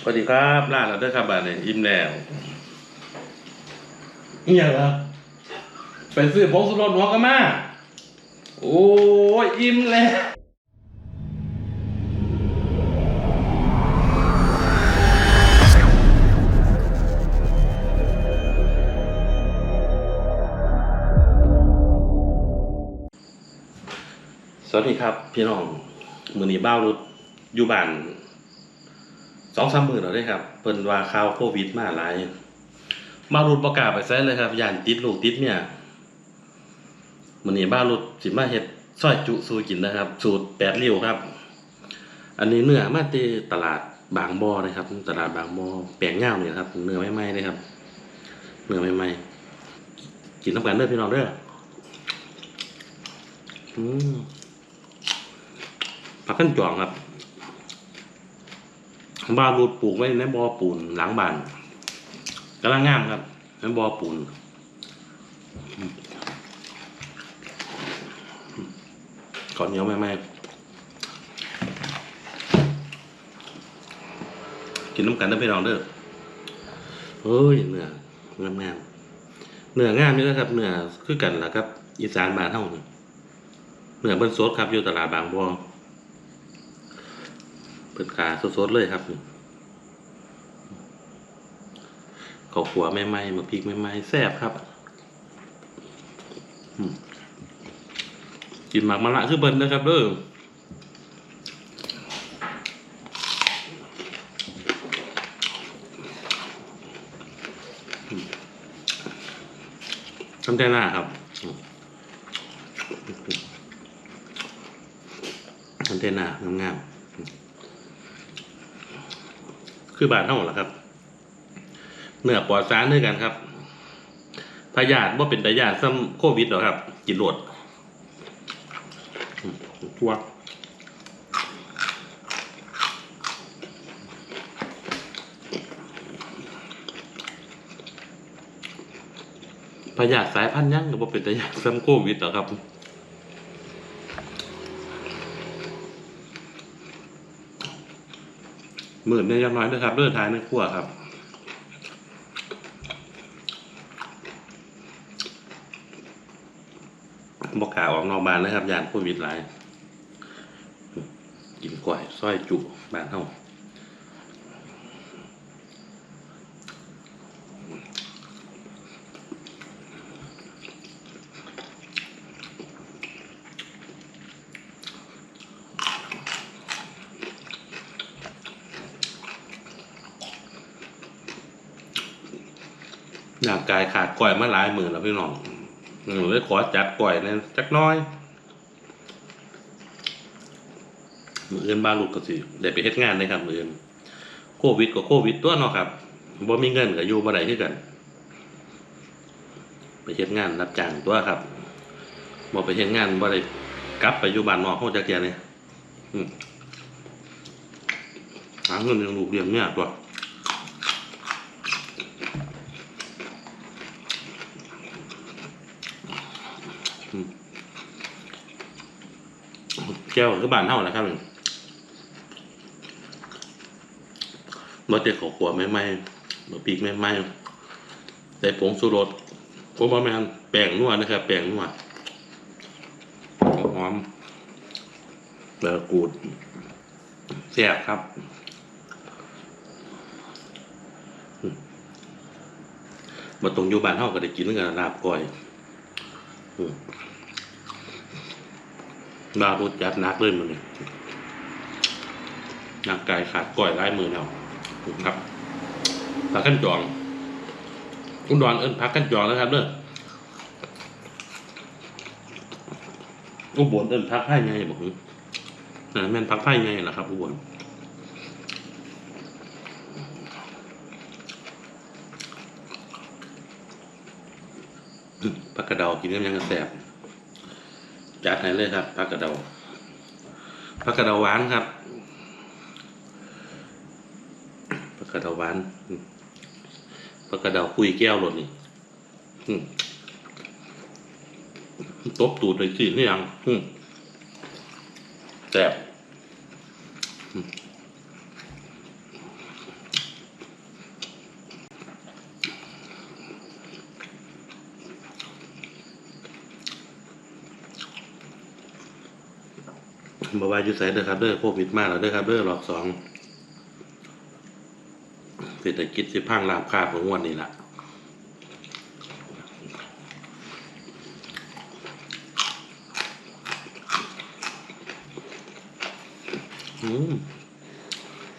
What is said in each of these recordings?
สวัสดีครับลาแล้วเด้วยครับบ้านเนี่ยอิ่มแล้วนี่ยังครับไปซื้อผงสุรสหัวกะมาโอ้ยอิ่มแล้วสวัสดีครับ พี่น้องมือนี้บ้าวรุดอยู่บ้าน สองสามหมือแล้วได้ครับเพิ่นว่าข่าวโควิดมาหลายบ้ารุดประกาศไปแซะเลยครับย่านติดลูกติดเมียมือนี้บ้ารุดสิมาเฮ็ดซอยจุสูกินนะครับ สูตรแปดริ้ยวครับ อันนี้เนื้อมาที่ตลาดบางบ่อนะครับ ตลาดบางบ่อแปลงเงาเนี่ยครับเนื้อไม่ไหม้เลยครับเนื้อไม่ไหม้กินน้ำกันเด้อพี่น้องเด้ออืมผักขั้นจองครับ บ้านรูดปลูกไว้ในบ่อปูนหลังบ้านกำลังงามครับในบ่อปูนขอนเหนียวไหมๆกินน้ำกันได้พี่น้องเด้อเฮ้ยเนื้องามงามๆเนื้องามนี่นะครับเนื้อคือกันล่ะครับ อีสานบ้านเฮานี่เนื้อเบิ้นสดครับอยู่ตลาดบางบ่อ เปิดขาสดๆเลยครับข้าวขัวใหม่ๆมาพริกใหม่แซ่บครับกินหมักมะละคือเบิ้ลนะครับเด้อทำใจหน้าครับอืมทำใจหน้างามๆ คือบาทเท่าไหร่ครับเนื้อปลอดสารด้วยกันครับพยาธิว่าเป็นพยาธิซ้ำโควิดหรอครับ กินโหลดทัวพยาธิสายพันธุ์ยังก็บ่าเป็นพยาธิซ้ำโควิดหรอครับ มื่นเนี่ยยังน้อยนะครับเลือดท้ายในขั้วครับบอกกาออกนอกบ้านนะครับยานโควิดหลายกินก่อยส้อยจุบ้านเฮา ร่างกายขาดก่อยมาหลายหมื่นแล้วพี่น้องหนูเลยขอจัดก่อยเนี่ยจักน้อยมืออื่นบ้านลูกก็สิได้ไปเฮ็ดงานเลยครับมืออื่นโควิดก็โควิดตัวเนาะครับบ่มีเงินก็อยู่บ่ได้คือกัน ไปเฮ็ดงานรับจ้างตัวครับบ่ไปเฮ็ดงานบ่ได้กลับไปอยู่บ้านนอกเฮาจักเที่ยเนี่ยหาเงินเลี้ยงลูกเลี้ยงเมียตัว แก้วคือบ้านเฮาแหละครับบ่เจ็ข้าวขัวใหม่บ่ปีกใหม่ๆใส่ผงชูรสผมบ่แม่นแป้งนัวนะครับ แป้งนัวหอมแล้วกูดแซ่บครับมมาตรงอยู่บ้านเฮาก็ได้กินกันลาบก้อย อืมลาบรสจัดนักเลยมื้อนี้ร่างกายขาดก้อยหลายมือแล้วครับผักกันจองคุณดอนเอิญผักกันจองนะครับเด้ออุบลเอิญพักไผ่ไงบอกคืออ่าแม่นพักไผ่ไงล่ะครับ อุบลอืมผักกระเดากินกันยังกระแสบ จัดให้เลยครับผักกระเดาผักกระเดาหวานครับผักกระเดาหวานผักกระเดาคุยแก้วหล่นนี่ตบตูดเลยสินี่ยังแซ่บอืม บว่าอยู่ไสเด้อครับเด้อโควิดมากแล้วเด้อครับเด้อรอบสองเศรษฐกิจสิพังลาบคาบของวันนี้ล่ะอืม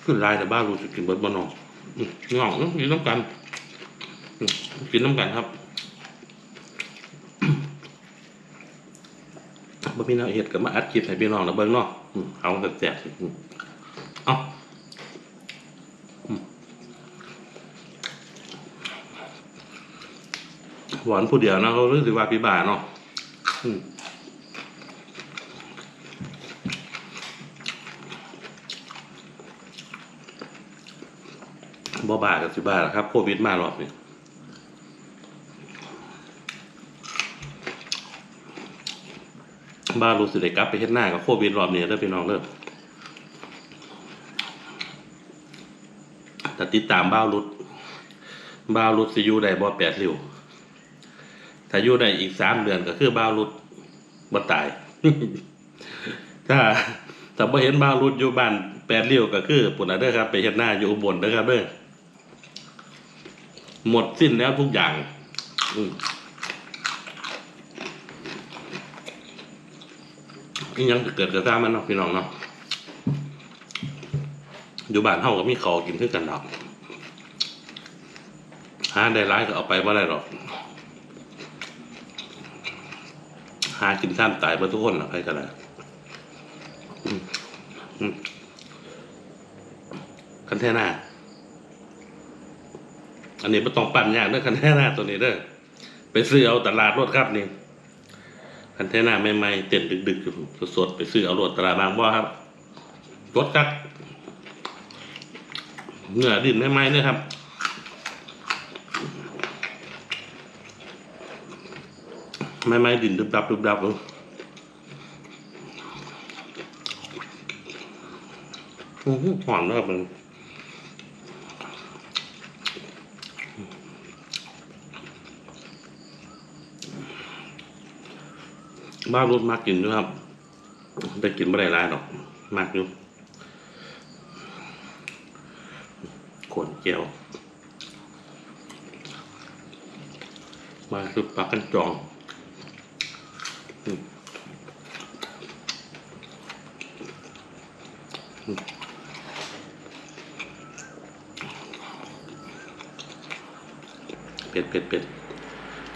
ขึ้นลายแต่บ้ารู้สึกกินเบิร์ดบ่นองอืมงอกอื้อกินน้ำกัน กินน้ำกันครับ บ่มีแนวเฮ็ดก็มาอัดคลิปให้พี่น้องนะเบิ่งเนาะอืมเอาแบบแซ่บๆเอาหวานผู้เดียวนะเขารู้สึกว่าพี่บาเนาะอืมบ่ากับสิบาล่ะครับโควิดมารอบนี้ บ้านรู้สึกได้กลับไปเฮ็ดหน้ากับโควิดรอบนี้เด้อพี่น้องเด้อแต่ติดตามบ้าวรุดบ้าวรุดสิอยู่ได้บ่แปดริ้วถ้าอยู่ได้อีกสามเดือนก็คือบ้าวรุดบ่ตาย ถ้าถ้าบ่เห็นบ้าวรุดอยู่บ้านแปดริ้วก็คือปุ่นน่ะเด้อครับ ไปเฮ็ดหน้าอยู่อุบลเด้อครับเด้อหมดสิ้นแล้วทุกอย่าง อืม อีหยังจะเกิดกระซ่ามันเนาะพี่น้องเนาะอยู่บ้านเฮาก็มีขอกินคือกันดอกหาได้ร้ายก็เอาไปบ่าได้หรอกหากินข้ามตายเบ่ทุกคนนะใครก็ได้อืมอืมคันแท่หน้าอันนี้ไม่ต้องปั่นยากเด้อคันแท่หน้าตัวนี้เด้อไปซื้อเอาตลาดรถครับนี่ คันเทน่าใหม่ๆเต้นดึกๆอยู่สดๆไปซื้อเอารวดตลาดบางบ่อครับรถครับเนื้อดินใหม่ๆเนี่ยครับใหม่ดินดึบดับดึบดับเลยหอหอมนะครับมัน บ้านรถมากกินด้วยครับ แต่กินไม่ได้หลายหรอก มากอยู่ขนเจียว มาคือปลากันจองเป็ดเป็ดเป็ด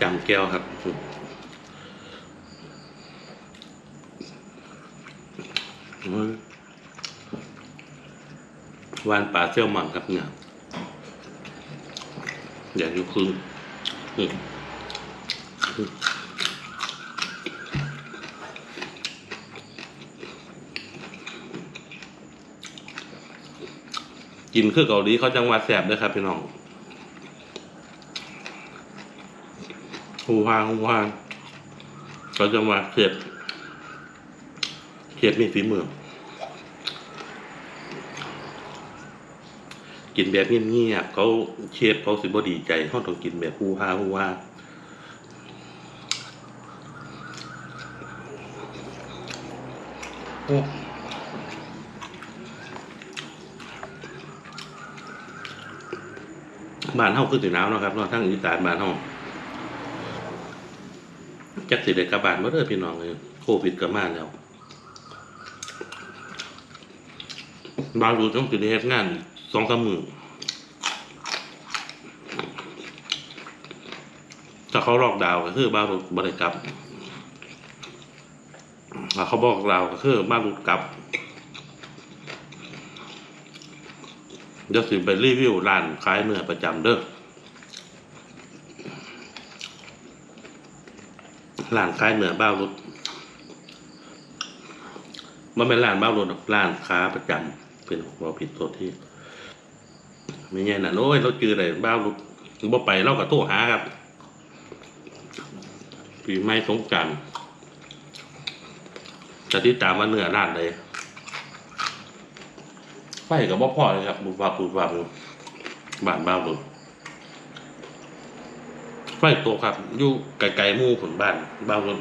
จำแก้วครับอืม อืม วานป่าเซี่ยวหม่อนครับเนี่ยอยากอยู่คือกินคือเกาหลีเขาจังหวัดแสบด้วยครับพี่น้องฮูฮาฮูฮาเขาจังหวัดเขต เขตมีฝีมือ กินแบบเงียบๆเขาเชฟเขาสิบ่ดีใจเขาต้องกินแบบฮู้ฮาฮูฮาโอ้บ้านเฮาคือสิหนาวเนาะครับเนาะทั้งอีสานบ้านเฮาจักสิได้กลับบ้านบ่เด้อพี่น้องเอ้ยโควิดก็มาแล้ว บางรูต้องติดเฮ็ดงานสองสามมือถ้าเขาลอกดาวก็คือบางรูบริกลับถ้าเขาบอกเราวก็คือบางรูกลับเดี๋ยวสิไปรีวิวร้านขายเนื้อประจำเด้อร้านขายเนื้อบ้ารุดมันเป็นร้านบ้ารุดร้านค้าประจำ เป็นว่าผิดตัวที่ไม่ใช่นะโอ้ยเราเจออะไรบ้ารุดบ่ไปเราก็โทรหาครับปีไม่สงการจะติดตามว่าเนื้อร้านใดไฟกับบ่พอเลยครับบุบวับบุบวับอยู่บ้านบ้าวรุไฟโตครับอยู่ไกลๆมู่ผลบ้านบ้าวรุด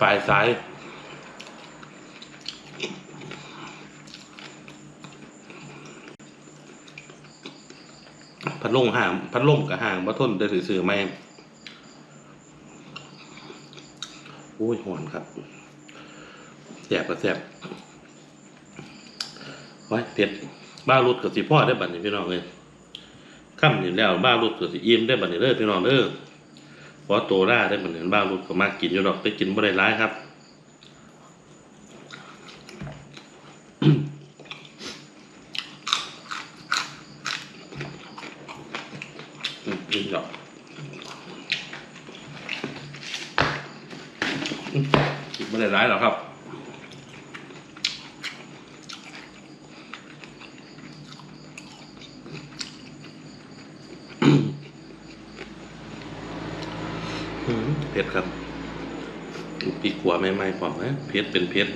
ฝ่ายซ้าย พัดลมห่างพัดลมกับห่างบ่ทนได้ซื้อๆไม่โอ้ยหอนครับแสบก็แสบไว้เผ็ดบ้ารุดกับสิพ่อได้บัดนี้พี่น้องเลยค่ำนี่แล้วบ้ารุดกับสิอิ่มได้บัดนี้เด้อพี่น้องเด้อเพราะโตได้ได้บัดนี้บ้ารุดก็มากกินอยู่ดอกแต่กินบ่ได้ร้ายครับ อืมกินดอกอืมกินไม่ได้ร้ายหรอกครับ อืมเผ็ดครับปีกว่าไม่ไม่ๆผมนะเผ็ดเป็นเผ็ดย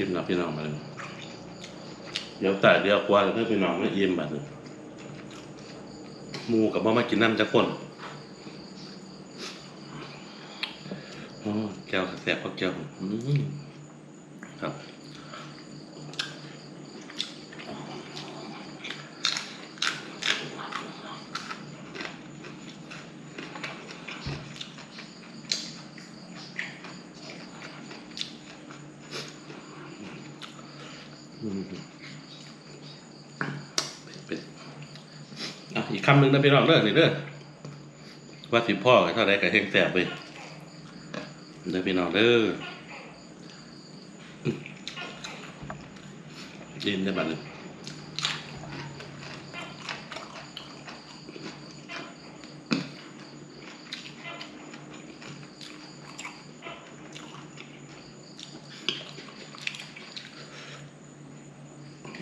ิ้มนะพี่น้องมาเลยเดี๋ยวแต่เดี๋ยวกว่าเพื่อพี่น้องไม่ยิ้มแบบนี้หมูกับบ่มากินน้ำจะคนอ๋อแก้วแสบก็แก้วครับอืมเป็นอะอีกคำหนึ่งนะพี่น้องเด้อนี่เด้อว่าสิพ่อเท่าไรกับเฮงแสบไป อพี่น้องเด้อยินได้บัดนี้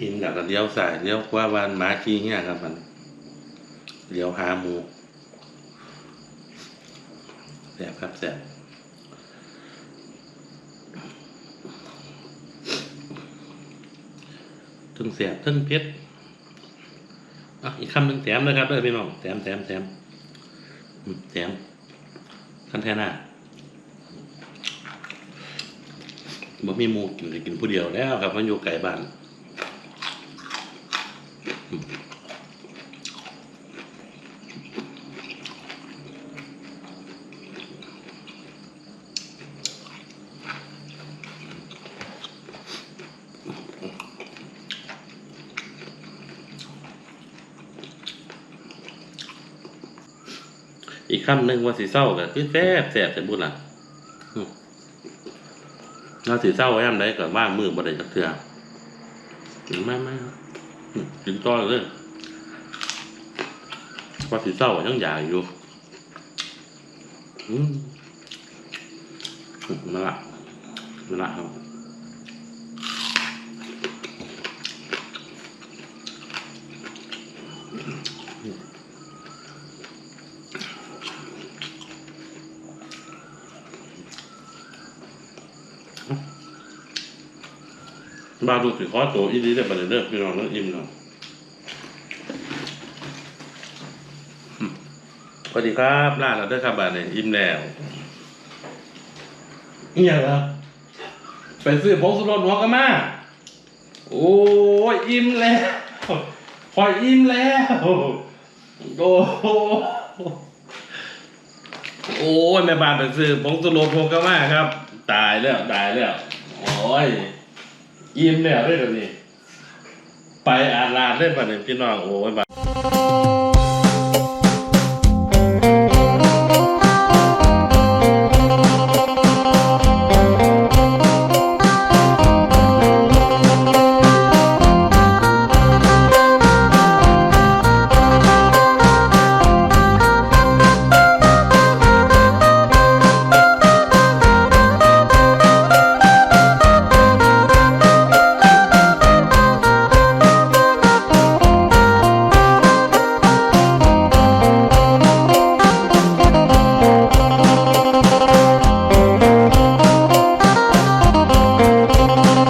อินแล้วก็เลี้ยวสายเลี้ยวขวาบ้านหมาขี้เหี้ยครับมันเลี้ยวหาหมูแสบครับแสบ ทึ่งแสบทึงเพชรอะอีกคำหนึ่งแถมนะครับเด้อพี่น้องแถมแถมแถมแถมคันแทน่าบ่มีหมูกินก็กินผู้เดียวแล้วครับ มันอยู่ไกลบ้าน อีกคำหนึ่งว่าสีเศร้าก็คือแซ่บแซ่บแต่บุญล่ะเราสีเศร้าแอมได้ก็ว่างมือบ่ได้จักเทื่อกินมามาอืมกินต่อนเลยว่าสีเศร้ายังอยากอยู่อืมอืมนั่นละนั่นละครับ บาดูสิขอตัวอีดีได้บัดนี้เด้อพี่น้องแล้วอิ่มเนาะอืมสวัสดีครับลาแล้วเด้อครับบาดนี้อิ่มแล้วนี่ยังล่ะไปซื้อผงสุรสหัวกะมาโอ้ยอิ่มแล้วพอยอิ่มแล้วโอ้โหโอ้ยแม่บ้านไปซื้อผงสุโรโพกามาครับ ตายแล้วตายแล้วโอ้ย อิ่มแล้วเด้อเดี๋ยวนี้ ไปอาลาดเล่นป่ะเนี่ยพี่น้องโอ้ย